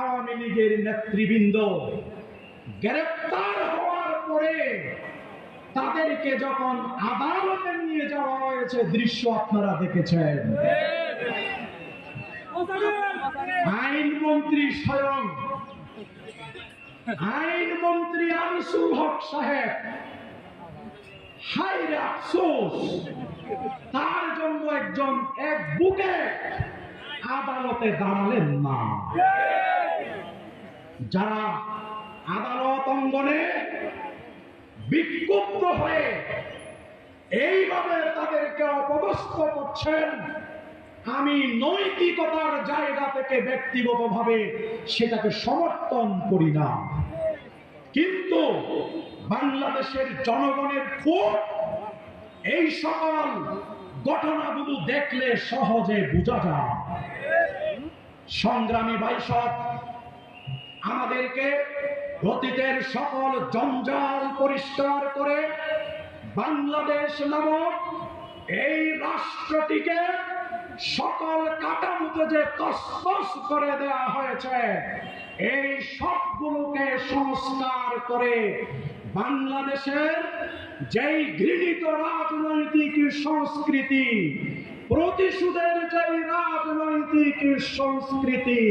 আওয়ামী লীগের নেতৃবৃন্দ গ্রেপ্তার হওয়ার পরে তাদেরকে যখন আদালতে নিয়ে যাওয়া হয়েছে দৃশ্য আপনারা দেখেছেন। আইনমন্ত্রী স্বয়ং, আইনমন্ত্রী আনিসুল হক সাহেব হাইরে আফসোস, তার জন্য একজন এক বুকে আদালতে দাঁড়ালেন না। যারা আদালত অঙ্গনে বিক্ষুব্ধ হয়ে এইভাবে তাদেরকে অপদস্থ করছেন, আমি নৈতিকতার জায়গা থেকে ব্যক্তিগতভাবে সেটাকে সমর্থন করি না। কিন্তু বাংলাদেশের জনগণের খুব এই সকল ঘটনাগুলো দেখলে সহজে বোঝা যায়। সংগ্রামী বাইসব আমাদেরকে অতীতের সকল জঞ্জাল পরিষ্কার করে বাংলাদেশ নামক এই রাষ্ট্রটিকে সকল কাটামুতে যে তসতস করে দেওয়া হয়েছে, এই সবগুলোকে সংস্কার করে বাংলাদেশের যেই ঘৃণিত রাজনৈতিক সংস্কৃতি, প্রতিশোধের যেই রাজনৈতিক সংস্কৃতি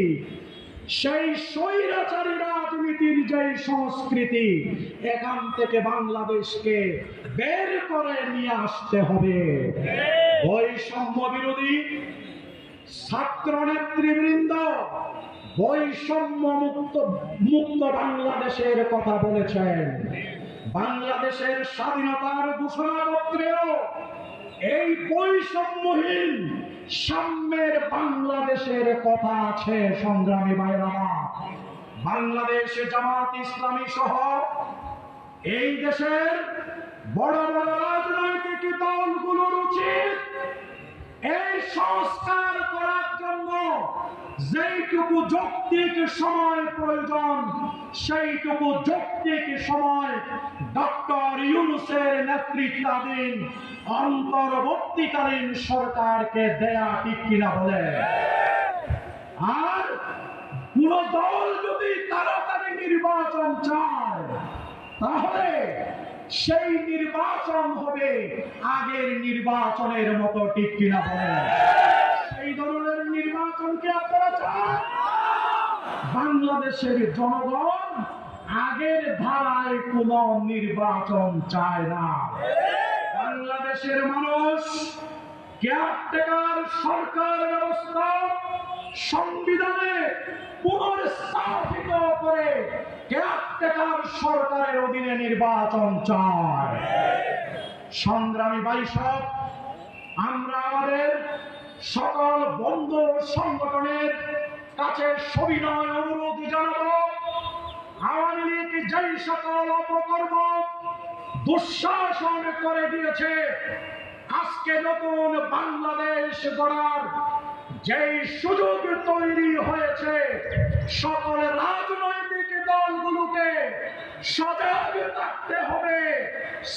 সেই স্বৈরাচারী রাজনীতির যে সংস্কৃতি, এখান থেকে বাংলাদেশকে বের করে নিয়ে আসতে হবে। বৈষম্য বিরোধী ছাত্র নেতৃবৃন্দ বৈষম্য মুক্ত মুক্ত বাংলাদেশের কথা বলেছেন। বাংলাদেশের স্বাধীনতার ঘোষণাপত্রেও এই বৈষম্যহীন সাম্যের বাংলাদেশের কথা আছে, সংগ্রামী বাইরামা বাংলাদেশে জামাত ইসলামী সহ এই দেশের বড় বড় রাজনৈতিক দলগুলোর উচিত এই সংস্কার করার যৌক্তিক সময় প্রয়োজন, সেইটুকু যৌক্তিক সময় ডক্টর ইউনুসের নেতৃত্বাধীন অন্তর্বর্তীকালীন সরকারকে দেয়া ঠিক কিনা বলে। আর কোন দল যদি তাড়াতাড়ি নির্বাচন চায়, তাহলে সেই নির্বাচন হবে আগের নির্বাচনের মতো ঠিক কিনা বলে। নির্বাচনকে আপনারা চান? বাংলাদেশের জনগণ আগের ধারায় কোন নির্বাচন চায় না। বাংলাদেশের মানুষ কেয়ারটেকার সরকার ব্যবস্থা সংবিধানে পুনর্স্থাপিত করে কেয়ারটেকার সরকারের অধীনে নির্বাচন চায়। সংগ্রামী বাইসব আমরা আমাদের সকল বন্ধু সংগঠনের কাছে সবিনয় অনুরোধ জানাব। আওয়ামী লীগ যেই সকল অপকর্ম দুঃশাসন করে দিয়েছে, আজকে নতুন বাংলাদেশ গড়ার যেই সুযোগ তৈরি হয়েছে, সকল রাজনৈতিক দলগুলোকে সজাগ থাকতে হবে।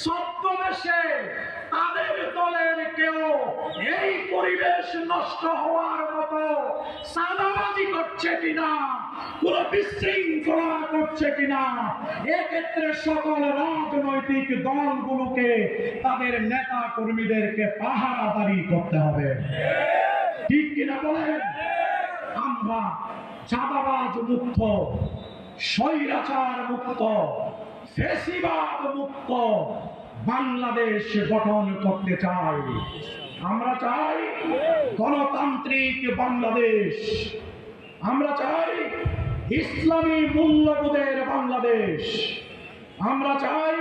কেউ এই পরিবেশ নষ্ট হওয়ার মতো সাদাবাজি করছে কিনা? কোন বিশৃঙ্খলা করছে কিনা? এক্ষেত্রে সকল রাজনৈতিক দলগুলোকে তাদের নেতা কর্মীদেরকে পাহারাদারি করতে হবে। ঠিক কিনা বলেন? আমরা চাঁদাবাজ মুক্ত, স্বৈরাচার মুক্ত, ফেসিবাদ মুক্ত বাংলাদেশ গঠন করতে চাই। আমরা চাই গণতান্ত্রিক বাংলাদেশ। আমরা চাই ইসলামী মূল্যবোধের বাংলাদেশ। আমরা চাই